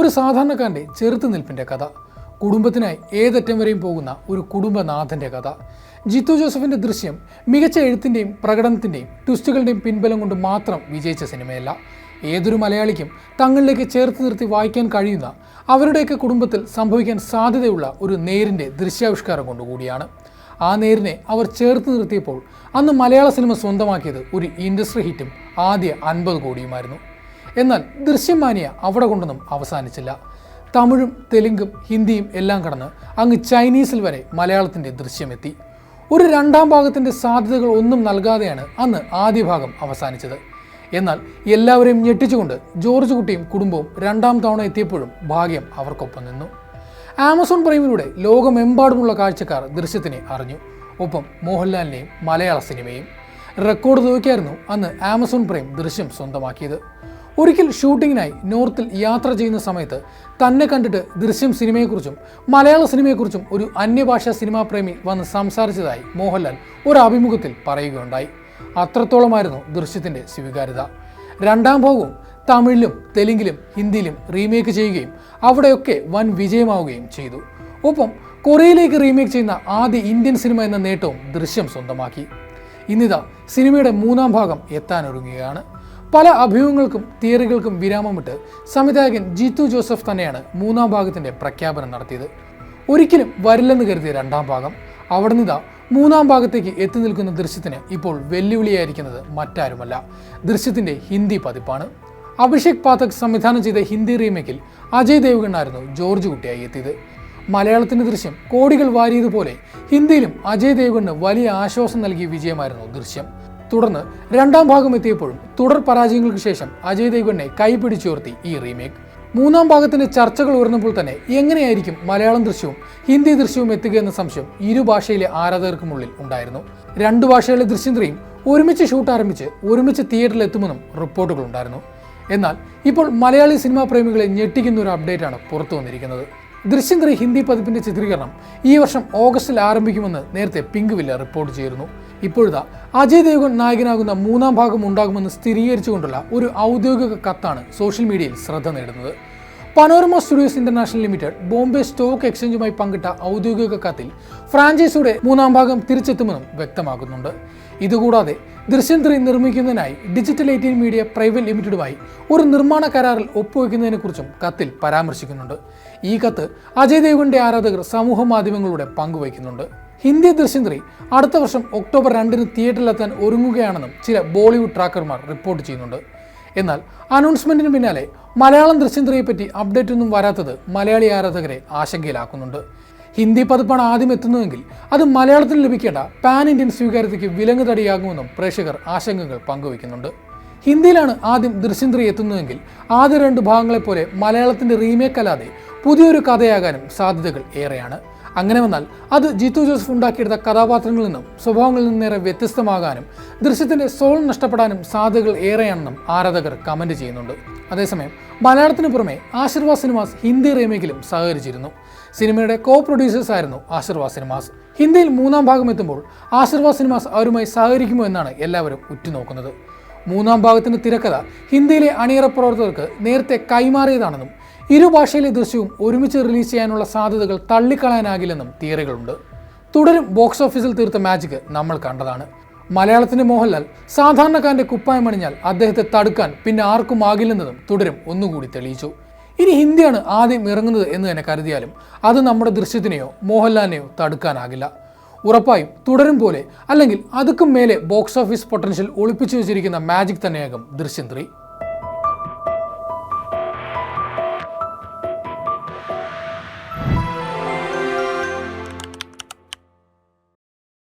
ഒരു സാധാരണക്കാരന്റെ ചെറുത്തുനിൽപ്പിന്റെ കഥ. കുടുംബത്തിനായി ഏതറ്റം വരെയും പോകുന്ന ഒരു കുടുംബനാഥന്റെ കഥ. ജിത്തു ജോസഫിന്റെ ദൃശ്യം മികച്ച എഴുത്തിന്റെയും പ്രകടനത്തിന്റെയും ട്വിസ്റ്റുകളുടെയും പിൻബലം കൊണ്ട് മാത്രം വിജയിച്ച സിനിമയല്ല. ഏതൊരു മലയാളിക്കും തങ്ങളിലേക്ക് ചേർത്ത് നിർത്തി വായിക്കാൻ കഴിയുന്ന അവരുടെയൊക്കെ കുടുംബത്തിൽ സംഭവിക്കാൻ സാധ്യതയുള്ള ഒരു നേരിന്റെ ദൃശ്യാവിഷ്കാരം കൊണ്ടുകൂടിയാണ്. ആ നേരിനെ അവർ ചേർത്ത് നിർത്തിയപ്പോൾ അന്ന് മലയാള സിനിമ സ്വന്തമാക്കിയത് ഒരു ഇൻഡസ്ട്രി ഹിറ്റും ആദ്യ അൻപത് കോടിയുമായിരുന്നു. എന്നാൽ ദൃശ്യമാനിയ അവിടെ കൊണ്ടൊന്നും അവസാനിച്ചില്ല. തമിഴും തെലുങ്കും ഹിന്ദിയും എല്ലാം കടന്ന് അങ്ങ് ചൈനീസിൽ വരെ മലയാളത്തിന്റെ ദൃശ്യമെത്തി. ഒരു രണ്ടാം ഭാഗത്തിന്റെ സാധ്യതകൾ ഒന്നും നൽകാതെയാണ് അന്ന് ആദ്യ ഭാഗം അവസാനിച്ചത്. എന്നാൽ എല്ലാവരെയും ഞെട്ടിച്ചുകൊണ്ട് ജോർജ് കുട്ടിയും കുടുംബവും രണ്ടാം തവണ എത്തിയപ്പോഴും ഭാഗ്യം അവർക്കൊപ്പം നിന്നു. ആമസോൺ പ്രൈമിലൂടെ ലോകമെമ്പാടുമുള്ള കാഴ്ചക്കാർ ദൃശ്യത്തിനെ അറിഞ്ഞു. ഒപ്പം മോഹൻലാലിനെയും മലയാള സിനിമയും റെക്കോർഡ് തുകയ്ക്കായിരുന്നു അന്ന് ആമസോൺ പ്രൈം ദൃശ്യം സ്വന്തമാക്കിയത്. ഒരിക്കൽ ഷൂട്ടിങ്ങിനായി നോർത്തിൽ യാത്ര ചെയ്യുന്ന സമയത്ത് തന്നെ കണ്ടിട്ട് ദൃശ്യം സിനിമയെക്കുറിച്ചും മലയാള സിനിമയെക്കുറിച്ചും ഒരു അന്യഭാഷാ സിനിമാ പ്രേമി വന്ന് സംസാരിച്ചതായി മോഹൻലാൽ ഒരു അഭിമുഖത്തിൽ പറയുകയുണ്ടായി. അത്രത്തോളമായിരുന്നു ദൃശ്യത്തിന്റെ സ്വീകാര്യത. രണ്ടാം ഭാഗവും തമിഴിലും തെലുങ്കിലും ഹിന്ദിയിലും റീമേക്ക് ചെയ്യുകയും അവിടെയൊക്കെ വൻ വിജയമാവുകയും ചെയ്തു. ഒപ്പം കൊറിയയിലേക്ക് റീമേക്ക് ചെയ്യുന്ന ആദ്യ ഇന്ത്യൻ സിനിമ എന്ന നേട്ടവും ദൃശ്യം സ്വന്തമാക്കി. ഇന്നിതാ സിനിമയുടെ മൂന്നാം ഭാഗം എത്താനൊരുങ്ങുകയാണ്. പല അഭിമുഖങ്ങൾക്കും തിയറികൾക്കും വിരാമമിട്ട് സംവിധായകൻ ജീത്തു ജോസഫ് തന്നെയാണ് മൂന്നാം ഭാഗത്തിന്റെ പ്രഖ്യാപനം നടത്തിയത്. ഒരിക്കലും വരില്ലെന്ന് കരുതിയ രണ്ടാം ഭാഗം അവിടെ നിന്നിതാ മൂന്നാം ഭാഗത്തേക്ക് എത്തി നിൽക്കുന്ന ദൃശ്യത്തിന് ഇപ്പോൾ വെല്ലുവിളിയായിരിക്കുന്നത് മറ്റാരുമല്ല. ദൃശ്യത്തിന്റെ ഹിന്ദി പതിപ്പാണ്. അഭിഷേക് പാതക് സംവിധാനം ചെയ്ത ഹിന്ദി റീമേക്കിൽ അജയ് ദേവ്ഗണ്ണായിരുന്നു ജോർജ് കുട്ടിയായി എത്തിയത്. മലയാളത്തിന്റെ ദൃശ്യം കോടികൾ വാരിയതുപോലെ ഹിന്ദിയിലും അജയ് ദേവ്ഗണ് വലിയ ആശ്വാസം നൽകിയ വിജയമായിരുന്നു ദൃശ്യം. തുടർന്ന് രണ്ടാം ഭാഗം എത്തിയപ്പോഴും തുടർ പരാജയങ്ങൾക്ക് ശേഷം അജയ് ദേവ്ഗണ്ണെ കൈപിടിച്ചുയർത്തി ഈ റീമേക്ക്. മൂന്നാം ഭാഗത്തിന്റെ ചർച്ചകൾ ഉയർന്നപ്പോൾ തന്നെ എങ്ങനെയായിരിക്കും മലയാളം ദൃശ്യവും ഹിന്ദി ദൃശ്യവും എത്തുക എന്ന സംശയം ഇരു ഭാഷയിലെ ആരാധകർക്കുമുള്ളിൽ ഉണ്ടായിരുന്നു. രണ്ടു ഭാഷകളിലെ ദൃശ്യം ത്രീയും ഒരുമിച്ച് ഷൂട്ട് ആരംഭിച്ച് ഒരുമിച്ച് തിയേറ്ററിൽ എത്തുമെന്നും റിപ്പോർട്ടുകൾ ഉണ്ടായിരുന്നു. എന്നാൽ ഇപ്പോൾ മലയാളി സിനിമാ പ്രേമികളെ ഞെട്ടിക്കുന്ന ഒരു അപ്ഡേറ്റാണ് പുറത്തു വന്നിരിക്കുന്നത്. ദൃശ്യം ഹിന്ദി പതിപ്പിന്റെ ചിത്രീകരണം ഈ വർഷം ഓഗസ്റ്റിൽ ആരംഭിക്കുമെന്ന് നേരത്തെ പിങ്ക് വില്ല റിപ്പോർട്ട് ചെയ്തിരുന്നു. ഇപ്പോഴത്തെ അജയ് ദേവ്ഗൺ നായകനാകുന്ന മൂന്നാം ഭാഗം ഉണ്ടാകുമെന്ന് സ്ഥിരീകരിച്ചുകൊണ്ടുള്ള ഒരു ഔദ്യോഗിക കത്താണ് സോഷ്യൽ മീഡിയയിൽ ശ്രദ്ധ നേടുന്നത്. Panorama studios international limited Bombay stock എക്സ്ചേഞ്ചുമായി പങ്കിട്ട ഔദ്യോഗിക കത്തിൽ ഫ്രാഞ്ചൈസിയുടെ മൂന്നാം ഭാഗം തിരിച്ചെത്തുമെന്നും വ്യക്തമാക്കുന്നുണ്ട്. ഇതുകൂടാതെ ദൃശ്യം ത്രീ നിർമ്മിക്കുന്നതിനായി ഡിജിറ്റൽ എയ്റ്റീൻ മീഡിയ പ്രൈവറ്റ് ലിമിറ്റഡുമായി ഒരു നിർമ്മാണ കരാറിൽ ഒപ്പുവെക്കുന്നതിനെക്കുറിച്ചും കത്തിൽ പരാമർശിക്കുന്നുണ്ട്. ഈ കത്ത് അജയ് ദേവന്റെ ആരാധകർ സമൂഹ മാധ്യമങ്ങളിലൂടെ പങ്കുവയ്ക്കുന്നുണ്ട്. ഹിന്ദി ദൃശ്യം ത്രീ അടുത്ത വർഷം ഒക്ടോബർ രണ്ടിന് തിയേറ്ററിലെത്താൻ ഒരുങ്ങുകയാണെന്നും ചില ബോളിവുഡ് ട്രാക്കർമാർ റിപ്പോർട്ട് ചെയ്യുന്നുണ്ട്. എന്നാൽ അനൗൺസ്മെന്റിന് പിന്നാലെ മലയാളം ദൃശ്യന്ത്രയെ പറ്റി അപ്ഡേറ്റ് ഒന്നും വരാത്തത് മലയാളി ആരാധകരെ ആശങ്കയിലാക്കുന്നുണ്ട്. ഹിന്ദി പതിപ്പാണ് ആദ്യം എത്തുന്നതെങ്കിൽ അത് മലയാളത്തിൽ ലഭിക്കേണ്ട പാൻ ഇന്ത്യൻ സ്വീകാര്യതയ്ക്ക് വിലങ്ങ് തടിയാകുമെന്നും പ്രേക്ഷകർ ആശങ്കകൾ പങ്കുവയ്ക്കുന്നുണ്ട്. ഹിന്ദിയിലാണ് ആദ്യം ദൃശ്യം ത്രീ എത്തുന്നതെങ്കിൽ ആദ്യ രണ്ട് ഭാഗങ്ങളെപ്പോലെ മലയാളത്തിന്റെ റീമേക്ക് അല്ലാതെ പുതിയൊരു കഥയാകാനും സാധ്യതകൾ ഏറെയാണ്. അങ്ങനെ വന്നാൽ അത് ജീത്തു ജോസഫ് ഉണ്ടാക്കിയെടുത്ത കഥാപാത്രങ്ങളിൽ നിന്നും സ്വഭാവങ്ങളിൽ നിന്നേറെ വ്യത്യസ്തമാകാനും ദൃശ്യത്തിന്റെ സോൾ നഷ്ടപ്പെടാനും സാധ്യതകൾ ഏറെയാണെന്നും ആരാധകർ കമന്റ് ചെയ്യുന്നുണ്ട്. അതേസമയം മലയാളത്തിന് പുറമെ ആശീർവാദ് സിനിമാസ് ഹിന്ദി റീമേക്കിലും സഹകരിച്ചിരുന്നു. സിനിമയുടെ കോ പ്രൊഡ്യൂസേഴ്സ് ആയിരുന്നു ആശീർവാദ് സിനിമാസ്. ഹിന്ദിയിൽ മൂന്നാം ഭാഗം എത്തുമ്പോൾ ആശീർവാദ് സിനിമാസ് അവരുമായി സഹകരിക്കുമോ എന്നാണ് എല്ലാവരും ഉറ്റുനോക്കുന്നത്. മൂന്നാം ഭാഗത്തിന്റെ തിരക്കഥ ഹിന്ദിയിലെ അണിയറ പ്രവർത്തകർക്ക് നേരത്തെ കൈമാറിയതാണെന്നും ഇരു ഭാഷയിലെ ദൃശ്യവും ഒരുമിച്ച് റിലീസ് ചെയ്യാനുള്ള സാധ്യതകൾ തള്ളിക്കളയാനാകില്ലെന്നും തിയറികളുണ്ട്. തുടരും ബോക്സ് ഓഫീസിൽ തീർത്ത മാജിക് നമ്മൾ കണ്ടതാണ്. മലയാളത്തിന്റെ മോഹൻലാൽ സാധാരണക്കാരന്റെ കുപ്പായം അണിഞ്ഞാൽ അദ്ദേഹത്തെ തടുക്കാൻ പിന്നെ ആർക്കും ആകില്ലെന്നതും തുടരും ഒന്നുകൂടി തെളിയിച്ചു. ഇനി ഹിന്ദിയാണ് ആദ്യം ഇറങ്ങുന്നത് എന്ന് തന്നെ കരുതിയാലും അത് നമ്മുടെ ദൃശ്യത്തിനെയോ മോഹൻലാലിനെയോ തടുക്കാനാകില്ല. ഉറപ്പായും തുടരും പോലെ അല്ലെങ്കിൽ അതുക്കും മേലെ ബോക്സ് ഓഫീസ് പൊട്ടൻഷ്യൽ ഒളിപ്പിച്ചു വെച്ചിരിക്കുന്ന മാജിക് തന്നെയാകും ദൃശ്യം ത്രീ